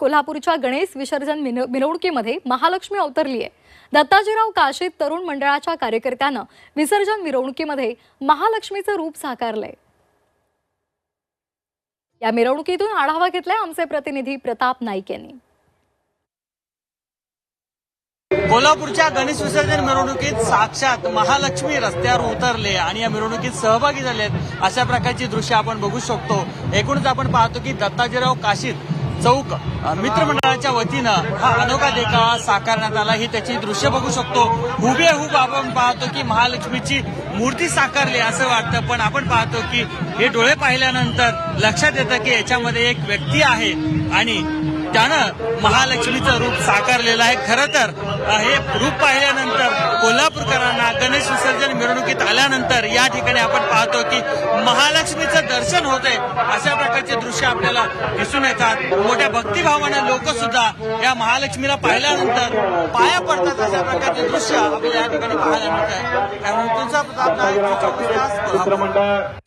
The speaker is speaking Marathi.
कोल्हापूरच्या गणेश विसर्जन मिरवणुकीमध्ये महालक्ष्मी अवतरली आहे दत्ताजीराव काशी तरुण मंडळाच्या कार्यकर्त्यानं विसर्जन मिरवणुकीमध्ये महालक्ष्मीचं रूप साकारलंय. या मिरवणुकीतून आढावा घेतलाय आमचे प्रतिनिधी प्रताप नाईक यांनी. कोल्हापूरच्या गणेश विसर्जन मिरवणुकीत साक्षात महालक्ष्मी रस्त्यावर उतरले आणि या मिरवणुकीत सहभागी झालेत अशा प्रकारची दृश्य आपण बघू शकतो. एकूणच आपण पाहतो की दत्ताजीराव काशीत चौक. मित्रमंडळाच्या वतीनं हा अनोखा देखा साकारण्यात आला. ही त्याची दृश्य बघू शकतो. हुबेहूब आपण पाहतो की महालक्ष्मीची मूर्ती साकारली असं वाटतं. पण आपण पाहतो की हे डोळे पाहिल्यानंतर लक्षात येतं की याच्यामध्ये एक व्यक्ती आहे. आणि त्यानं महालक्ष्मीचं रूप साकारलेलं आहे. खरं तर हे रूप पाहिल्यानंतर गणेश विसर्जन मिरवणुकीत आल्यानंतर या ठिकाणी आपण पाहतो की महालक्ष्मीचं दर्शन होतंय अशा प्रकारचे दृश्य आपल्याला दिसून येतात. मोठ्या भक्तिभावानं लोक सुद्धा या महालक्ष्मीला पाहिल्यानंतर पाया पडतात अशा प्रकारचे दृश्य आपल्याला या ठिकाणी पाहायला मिळत आहे त्यामुळे तुळजा प्रताप नाईक, चोवीस तास,